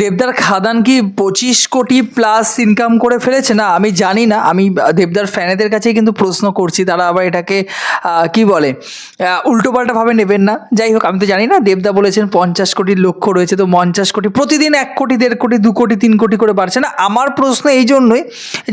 দেবদার খাদান কি পঁচিশ কোটি প্লাস ইনকাম করে ফেলেছে? না, আমি জানি না। আমি দেবদার ফ্যানেদের কাছে কিন্তু প্রশ্ন করছি। তারা আবার এটাকে কি বলে উল্টোপাল্টাভাবে নেবেন না। যাই হোক, আমি তো জানি না, দেবদা বলেছেন পঞ্চাশ কোটির লক্ষ্য রয়েছে, তো পঞ্চাশ কোটি প্রতিদিন এক কোটি, দেড় কোটি, দু কোটি, তিন কোটি করে বাড়ছে না? আমার প্রশ্ন এই জন্যই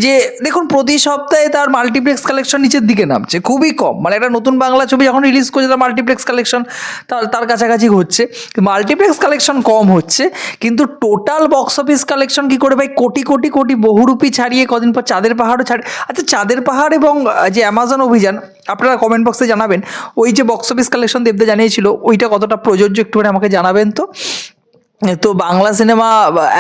যে, দেখুন, প্রতি সপ্তাহে তার মাল্টিপ্লেক্স কালেকশন নিচের দিকে নামছে, খুবই কম। মানে একটা নতুন বাংলা ছবি যখন রিলিজ করছে, তার মাল্টিপ্লেক্স কালেকশন তার তার কাছাকাছি হচ্ছে। মাল্টিপ্লেক্স কালেকশন কম হচ্ছে, কিন্তু টোটাল বক্স অফিস কালেকশন কি করে? ভাই, কোটি কোটি কোটি বহুরূপী ছাড়িয়ে কদিন পর চাঁদের পাহাড়ও ছাড়ে। আচ্ছা চাঁদের পাহাড় এবং যে অ্যামাজন অভিযান, আপনারা কমেন্ট বক্সে জানাবেন। ওই যে বক্স অফিস কালেকশন দেবদা জানিয়েছিল, ওইটা কতটা প্রযোজ্য একটুখানি আমাকে জানাবেন তো? তো বাংলা সিনেমা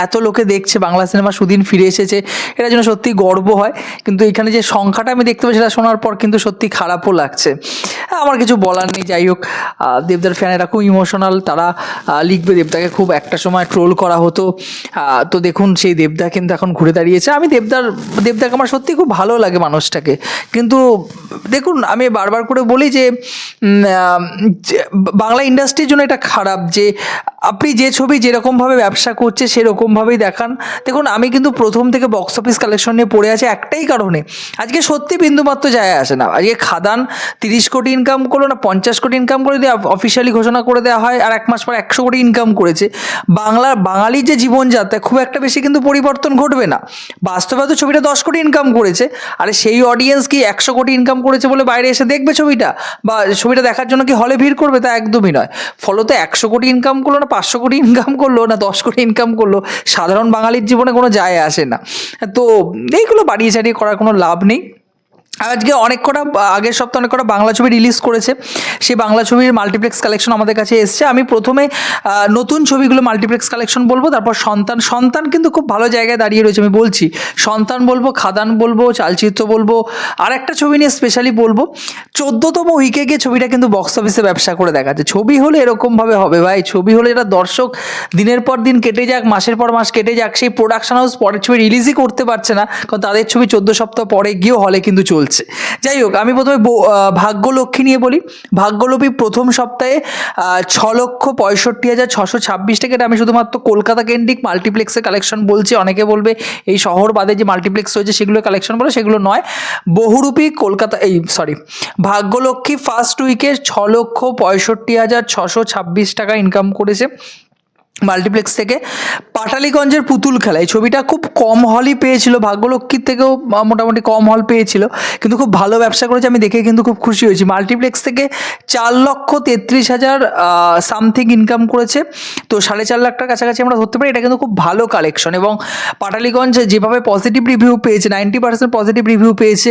এত লোকে দেখছে, বাংলা সিনেমা সুদিন ফিরে এসেছে, এটা যেন সত্যি গর্ব হয়। কিন্তু এখানে যে সংখ্যাটা আমি দেখতে পাচ্ছি, সেটা শোনার পর কিন্তু সত্যি খারাপও লাগছে। আমার কিছু বলার নেই, যাই হোক। দেবদার ফ্যানেরা খুব ইমোশনাল তারা লিখবে দেবদাকে খুব একটা সময় ট্রোল করা হতো। তো দেখুন, সেই দেবদা কিন্তু এখন ঘুরে দাঁড়িয়েছে। আমি দেবদার, দেবদাকে আমার সত্যি খুব ভালো লাগে মানুষটাকে। কিন্তু দেখুন, আমি বারবার করে বলি যে বাংলা ইন্ডাস্ট্রির জন্য এটা খারাপ যে, আপনি যে ছবি যেরকমভাবে ব্যবসা করছে সেরকমভাবেই দেখান। দেখুন, আমি কিন্তু প্রথম থেকে বক্স অফিস কালেকশন নিয়ে পড়ে আছি একটাই কারণে। আজকে সত্যি বিন্দুমাত্র যায় আসে না। আজকে খাদান তিরিশ কোটি ইনকাম করল না, পঞ্চাশ কোটি ইনকাম করে দিয়ে অফিসিয়ালি ঘোষণা করে দেওয়া হয়, আর এক মাস পর একশো কোটি ইনকাম করেছে। বাংলার বাঙালির যে জীবনযাত্রা, খুব একটা বেশি কিন্তু পরিবর্তন ঘটবে না। বাস্তবে তো ছবিটা দশ কোটি ইনকাম করেছে, আরে সেই অডিয়েন্স কি একশো কোটি ইনকাম করেছে? বলে বাইরে এসে দেখবে ছবিটা? বা ছবিটা দেখার জন্য কি হলে ভিড় করবে? তা একদমই নয়। ফলত একশো কোটি ইনকাম করল না, পাঁচশো কোটি ইনকাম করল না, দশ কোটি ইনকাম করল। সাধারণ বাঙালির জীবনে কোনো যায় আসে না। তো এইগুলো বাড়িয়ে চাড়িয়ে করার কোনো লাভ নেই। আজকে অনেক কটা, আগের সপ্তাহে অনেক কটা বাংলা ছবি রিলিজ করেছে। সেই বাংলা ছবির মাল্টিপ্লেক্স কালেকশন আমাদের কাছে এসছে। আমি প্রথমে নতুন ছবিগুলো মাল্টিপ্লেক্স কালেকশন বলব, তারপর সন্তান। সন্তান কিন্তু খুব ভালো জায়গায় দাঁড়িয়ে রয়েছে, আমি বলছি। সন্তান বলব, খাদান বলব, চালচিত্র বলব আর একটা ছবি নিয়ে স্পেশালি বলব। চোদ্দতম উইকে গিয়ে ছবিটা কিন্তু বক্স অফিসে ব্যবসা করে দেখা দেখাচ্ছে। ছবি হলে এরকমভাবে হবে ভাই। ছবি হলে এটা দর্শক দিনের পর দিন কেটে যাক, মাসের পর মাস কেটে যাক। সেই প্রোডাকশন হাউস পরের ছবি রিলিজই করতে পারছে না। কারণ তাদের ছবি চোদ্দ সপ্তাহ পরে গিয়েও হলে কিন্তু চলছে। যাই হোক আমি প্রথমে ভাগ্যলক্ষ্মী নিয়ে বলি। ভাগ্যলক্ষ্মী প্রথম সপ্তাহে ছ লক্ষ পঁয়ষট্টি হাজার ছশো ছাব্বিশ টাকা। এটা আমি শুধুমাত্র কলকাতা কেন্দ্রিক মাল্টিপ্লেক্সের কালেকশন বলছি। অনেকে বলবে, এই শহর বাদে যে মাল্টিপ্লেক্স রয়েছে, সেগুলো কালেকশন বলে, সেগুলো নয়। বহুরূপী কলকাতা, এই সরি ভাগ্যলক্ষ্মী ফার্স্ট উইকে ছ লক্ষ পঁয়ষট্টি হাজার ছশো ছাব্বিশ টাকা ইনকাম করেছে। মাল্টিপ্লেক্স থেকে পাটালিগঞ্জের পুতুল খেলা। এই ছবিটা খুব কম হলই পেয়েছিল ভাগ্যলক্ষ্মীর থেকেও মোটামুটি কম হল পেয়েছিল। কিন্তু খুব ভালো ব্যবসা করেছে, আমি দেখে কিন্তু খুব খুশি হয়েছি। মাল্টিপ্লেক্স থেকে চার লক্ষ তেত্রিশ হাজার সামথিং ইনকাম করেছে। তো সাড়ে চার লাখটার কাছাকাছি আমরা ধরতে পারি, এটা কিন্তু খুব ভালো কালেকশন এবং পাটালিগঞ্জ যেভাবে পজিটিভ রিভিউ পেয়েছে নাইনটি পার্সেন্ট পজিটিভ রিভিউ পেয়েছে,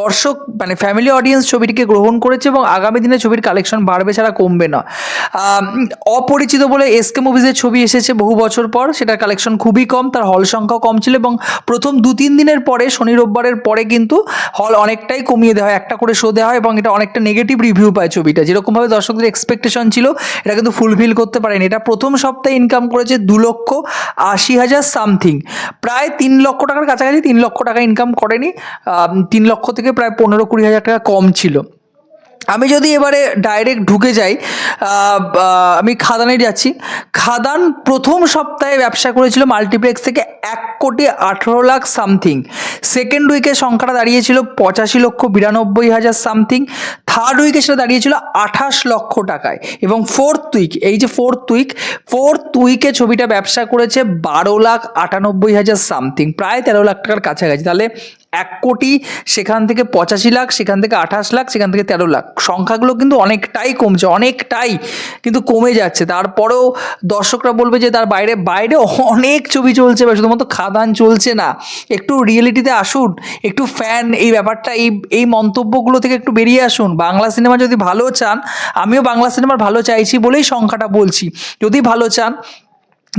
দর্শক মানে ফ্যামিলি অডিয়েন্স ছবিটিকে গ্রহণ করেছে এবং আগামী দিনে ছবির কালেকশন বাড়বে ছাড়া কমবে না। অপরিচিত বলে এসকে মুভিজের ছবি এসেছে বহু বছর পর। সেটার কালেকশন খুবই কম, তার হল সংখ্যা কম ছিল এবং প্রথম দু তিন দিনের পরে, শনি রোববারের পরে কিন্তু হল অনেকটাই কমিয়ে দেওয়া হয়, একটা করে শো দেওয়া হয় এবং এটা অনেকটা নেগেটিভ রিভিউ পায় ছবিটা। যেরকমভাবে দর্শকদের এক্সপেকটেশন ছিল, এটা কিন্তু ফুলফিল করতে পারেনি। এটা প্রথম সপ্তাহে ইনকাম করেছে দু লক্ষ আশি হাজার সামথিং প্রায় তিন লক্ষ টাকার কাছাকাছি তিন লক্ষ টাকা ইনকাম করেনি। তিন লক্ষ থেকে প্রায় পনেরো কুড়ি হাজার টাকা কম ছিল। আমি যদি এবারে ডাইরেক্ট ঢুকে যাই আমি খাদানে যাচ্ছি। খাদান প্রথম সপ্তাহে ব্যবসা করেছিল মাল্টিপ্লেক্স থেকে এক কোটি আঠেরো লাখ সামথিং সেকেন্ড উইকে সংখ্যাটা দাঁড়িয়েছিল পঁচাশি লক্ষ বিরানব্বই হাজার সামথিং থার্ড উইকে সেটা দাঁড়িয়েছিল আঠাশ লক্ষ টাকায়। এবং ফোর্থ উইক এই যে ফোর্থ উইক ফোর্থ উইকে ছবিটা ব্যবসা করেছে বারো লাখ আটানব্বই হাজার সামথিং প্রায় তেরো লাখ টাকার কাছাকাছি। তাহলে এক কোটি, সেখান থেকে পঁচাশি লাখ, সেখান থেকে আঠাশ লাখ, সেখান থেকে তেরো লাখ। সংখ্যাগুলো কিন্তু অনেকটাই কমছে, অনেকটাই কিন্তু কমে যাচ্ছে। তারপরেও দর্শকরা বলবে যে তার বাইরে বাইরে অনেক ছবি চলছে, বা শুধুমাত্র খাদান চলছে না। একটু রিয়েলিটিতে আসুন, একটু ফ্যান, এই ব্যাপারটা, এই এই মন্তব্যগুলো থেকে একটু বেরিয়ে আসুন। বাংলা সিনেমা যদি ভালো চান, আমিও বাংলা সিনেমার ভালো চাইছি বলেই সংখ্যাটা বলছি। যদি ভালো চান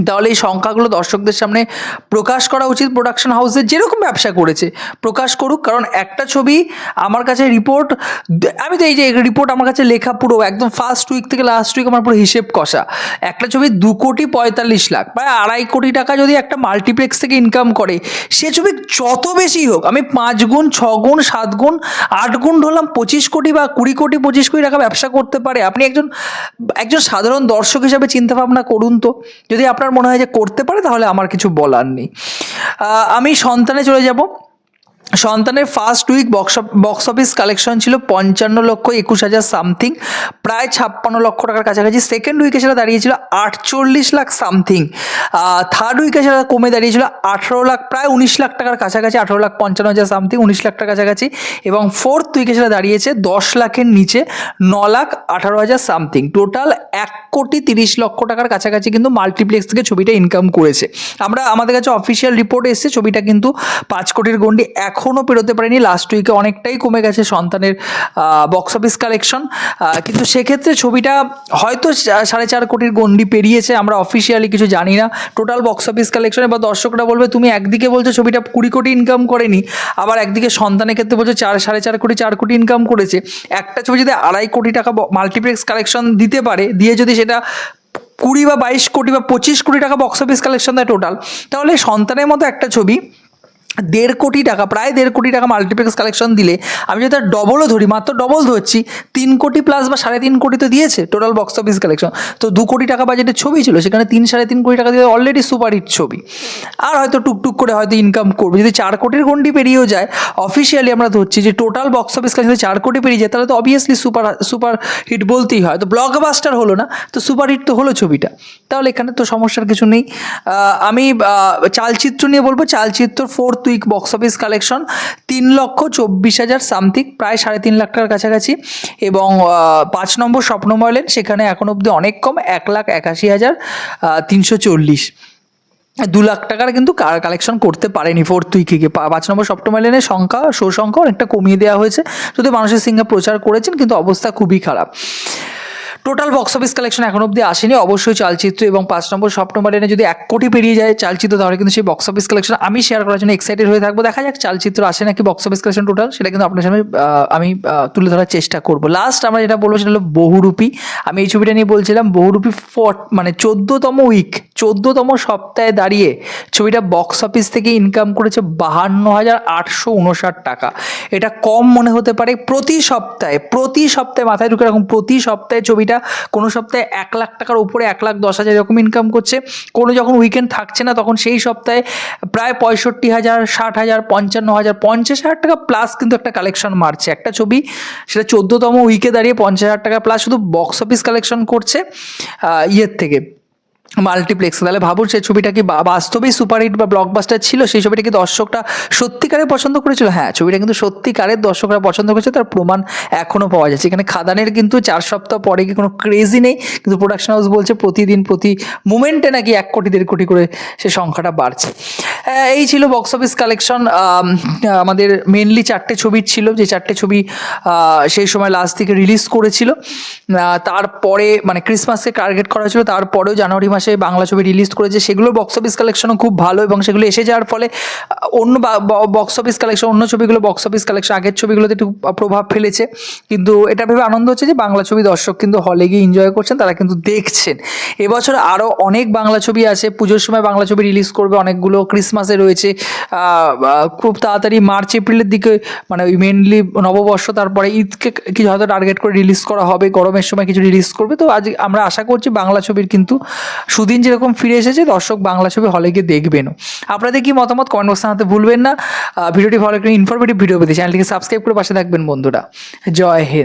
তাহলে এই সংখ্যাগুলো দর্শকদের সামনে প্রকাশ করা উচিত প্রোডাকশন হাউসের যেরকম ব্যবসা করেছে। প্রকাশ করুক, কারণ একটা ছবি আমার কাছে রিপোর্ট আমি তো এই যে রিপোর্ট আমার কাছে লেখা পুরো একদম ফার্স্ট উইক থেকে লাস্ট উইক আমার পুরো হিসেব কষা। একটা ছবি দু কোটি পঁয়তাল্লিশ লাখ প্রায় আড়াই কোটি টাকা যদি একটা মাল্টিপ্লেক্স থেকে ইনকাম করে, সে ছবি যত বেশি হোক, আমি পাঁচ গুণ, ছ গুণ, সাত গুণ, আট গুণ ধরলাম, পঁচিশ কোটি বা কুড়ি কোটি, পঁচিশ কোটি টাকা ব্যবসা করতে পারে। আপনি একজন একজন সাধারণ দর্শক হিসাবে চিন্তা ভাবনা করুন তো। যদি আপনার মনে হয় যে করতে পারে তাহলে আমার কিছু বলার নেই। আমি সন্তানে চলে যাব। সন্তানের first week box box office collection ছিল পঞ্চান্ন লক্ষ একুশ হাজার সামথিং প্রায় ছাপ্পান্ন লক্ষ টাকার কাছাকাছি। সেকেন্ড উইকে সেটা দাঁড়িয়েছিল আটচল্লিশ লাখ সামথিং থার্ড উইকে সেটা কমে দাঁড়িয়েছিল আঠেরো লাখ, প্রায় উনিশ লাখ টাকার কাছাকাছি, আঠেরো লাখ পঞ্চান্ন হাজার সামথিং উনিশ লাখ টাকার কাছাকাছি। এবং ফোর্থ উইকে সেটা দাঁড়িয়েছে দশ লাখের নিচে ন লাখ আঠারো হাজার সামথিং টোটাল এক কোটি তিরিশ লক্ষ টাকার কাছাকাছি কিন্তু মাল্টিপ্লেক্স থেকে ছবিটা ইনকাম করেছে। আমরা আমাদের কাছে অফিসিয়াল রিপোর্ট এসেছে, ছবিটা কিন্তু পাঁচ কোটির গন্ডি এখনও পেরোতে পারেনি। লাস্ট উইকে অনেকটাই কমে গেছে সন্তানের বক্স অফিস কালেকশন কিন্তু সেক্ষেত্রে ছবিটা হয়তো সাড়ে চার কোটির গন্ডি পেরিয়েছে, আমরা অফিসিয়ালি কিছু জানি না। টোটাল বক্স অফিস কালেকশনে বা দর্শকরা বলবে, তুমি একদিকে বলছো ছবিটা কুড়ি কোটি ইনকাম করেনি, আবার একদিকে সন্তানের ক্ষেত্রে বলছো চার, সাড়ে চার কোটি চার কোটি ইনকাম করেছে। একটা ছবি যদি আড়াই কোটি টাকা মাল্টিপ্লেক্স কালেকশন দিতে পারে, দিয়ে যদি সেটা কুড়ি বা বাইশ কোটি বা পঁচিশ কোটি টাকা বক্স অফিস কালেকশন দেয় টোটাল তাহলে সন্তানের মতো একটা ছবি দেড় কোটি টাকা, প্রায় দেড় কোটি টাকা মাল্টিপ্লেক্স কালেকশন দিলে আমি যদি তার ডবলও ধরি, মাত্র ডবল ধরছি, তিন কোটি প্লাস বা সাড়ে তিন কোটি তো দিয়েছে টোটাল বক্স অফিস কালেকশন তো দু কোটি টাকা বাজেটের ছবি ছিল, সেখানে তিন সাড়ে তিন কোটি টাকা দিয়ে অলরেডি সুপারহিট ছবি। আর হয়তো টুকটুক করে হয়তো ইনকাম করবে। যদি চার কোটির গন্ডি পেরিয়েও যায় অফিসিয়ালি আমরা ধরছি যে টোটাল বক্স অফিস কালেকশন যদি চার কোটি পেরিয়ে যায়, তাহলে তো অবভিয়াসলি সুপার সুপার হিট বলতেই হয়। তো ব্লকবাস্টার হলো না, তো সুপার হিট তো হলো ছবিটা। তাহলে এখানে তো সমস্যার কিছু নেই। আমি চালচিত্র নিয়ে বলব, Chalchitra fourth week box office collection তিন লক্ষ চব্বিশ হাজার সামথিং প্রায় সাড়ে তিন লাখ টাকার কাছাকাছি। এবং পাঁচ নম্বর স্বপ্নময়লেন সেখানে এখন অবধি অনেক কম, এক লাখ একাশি হাজার তিনশো চল্লিশ। দু লাখ টাকার কিন্তু কালেকশন করতে পারেনি ফোর্থ উইকে পাঁচ নম্বর সপ্তমাইলেনের সংখ্যা শো সংখ্যা অনেকটা কমিয়ে দেওয়া হয়েছে। যদি মানুষের সিংহে প্রচার করেছেন, কিন্তু অবস্থা খুবই খারাপ। টোটাল বক্স অফিস কালেকশন এখন অব্দি আসেনি, অবশ্যই চালচিত্র এবং পাঁচ নম্বর সব নম্বর এনে যদি এক কোটি পেরিয়ে যায় চালচিত্র, তাহলে কিন্তু সেই বক্স অফিস কালেকশন আমি শেয়ার করার জন্য এক্সাইটেড হয়ে থাকব। দেখা যাক চালচিত্র আসে নাকি বক্স অফিস কালেকশন টোটাল সেটা কিন্তু আপনার সামনে আমি তুলে ধরার চেষ্টা করব। লাস্ট আমরা যেটা বলব সেটা হলো বহুরূপী। আমি এই ছবিটা নিয়ে বলছিলাম, বহুরূপী ফট মানে চোদ্দতম উইক চোদ্দোতম সপ্তাহে দাঁড়িয়ে ছবিটা বক্স অফিস থেকে ইনকাম করেছে বাহান্ন হাজার আটশো উনষাট টাকা। এটা কম মনে হতে পারে প্রতি সপ্তাহে প্রতি সপ্তাহে মাথায় ঢুকে রাখুন প্রতি সপ্তাহে ছবিটা কোনো সপ্তাহে এক লাখ টাকার উপরে এক লাখ দশ হাজার এরকম ইনকাম করছে। কোনো যখন উইকেন্ড থাকছে না, তখন সেই সপ্তাহে প্রায় পঁয়ষট্টি হাজার, ষাট হাজার, পঞ্চান্ন হাজার, পঞ্চাশ হাজার টাকা প্লাস কিন্তু একটা কালেকশন মারছে। একটা ছবি, সেটা চোদ্দোতম উইকে দাঁড়িয়ে পঞ্চাশ হাজার টাকা প্লাস শুধু বক্স অফিস কালেকশন করছে ইয়ের থেকে। মাল্টিপ্লেক্স তাহলে ভাবুন সেই ছবিটা কি বাস্তবেই সুপারহিট বা ব্লকবাস্টার ছিল, সেই ছবিটা কি দর্শকরা সত্যিকারে পছন্দ করেছিল? হ্যাঁ ছবিটা কিন্তু সত্যিকারের দর্শকরা পছন্দ করেছে, তার প্রমাণ এখনও পাওয়া যাচ্ছে। এখানে খাদানের কিন্তু চার সপ্তাহ পরে কি কোনো ক্রেজি নেই, কিন্তু প্রোডাকশন হাউস বলছে প্রতিদিন প্রতি মুমেন্টে নাকি এক কোটি, দেড় কোটি করে সে সংখ্যাটা বাড়ছে। এই ছিল বক্স অফিস কালেকশন আমাদের মেনলি চারটে ছবির ছিল, যে চারটে ছবি সেই সময় লাস্ট থেকে রিলিজ করেছিল। তারপরে মানে ক্রিসমাসকে টার্গেট করা ছিল তারপরেও জানুয়ারি মাসে বাংলা ছবি রিলিজ করেছে সেগুলোর বক্স অফিস কালেকশনও খুব ভালো এবং সেগুলো এসে যাওয়ার ফলে অন্য বক্স অফিস কালেকশন অন্য ছবিগুলো বক্স অফিস কালেকশন আগের ছবিগুলোতে একটু প্রভাব ফেলেছে। কিন্তু এটা ভেবে আনন্দ হচ্ছে যে বাংলা ছবি দর্শক কিন্তু হলে গিয়ে এনজয় করছেন, তারা কিন্তু দেখছেন। এবছর আরও অনেক বাংলা ছবি আছে, পুজোর সময় বাংলা ছবি রিলিজ করবে, অনেকগুলো ক্রিসমাসে রয়েছে। খুব তাড়াতাড়ি মার্চ, এপ্রিলের দিকে মানে মেনলি নববর্ষ, তারপরে ঈদকে কিছু হয়তো টার্গেট করে রিলিজ করা হবে, গরমের সময় কিছু রিলিজ করবে। তো আজ আমরা আশা করছি বাংলা ছবির কিন্তু সুদিন যেরকম ফিরে এসেছে, দর্শক বাংলা ছবি হলে গিয়ে দেখবেনও। আপনাদের কি মতামত কমেন্ট বক্সে জানাতে ভুলবেন না। ভিডিওটি ভালো করে ইনফরমেটিভ ভিডিও পেতে চ্যানেলটিকে সাবস্ক্রাইব করে পাশে থাকবেন বন্ধুরা। জয় হিন্দ।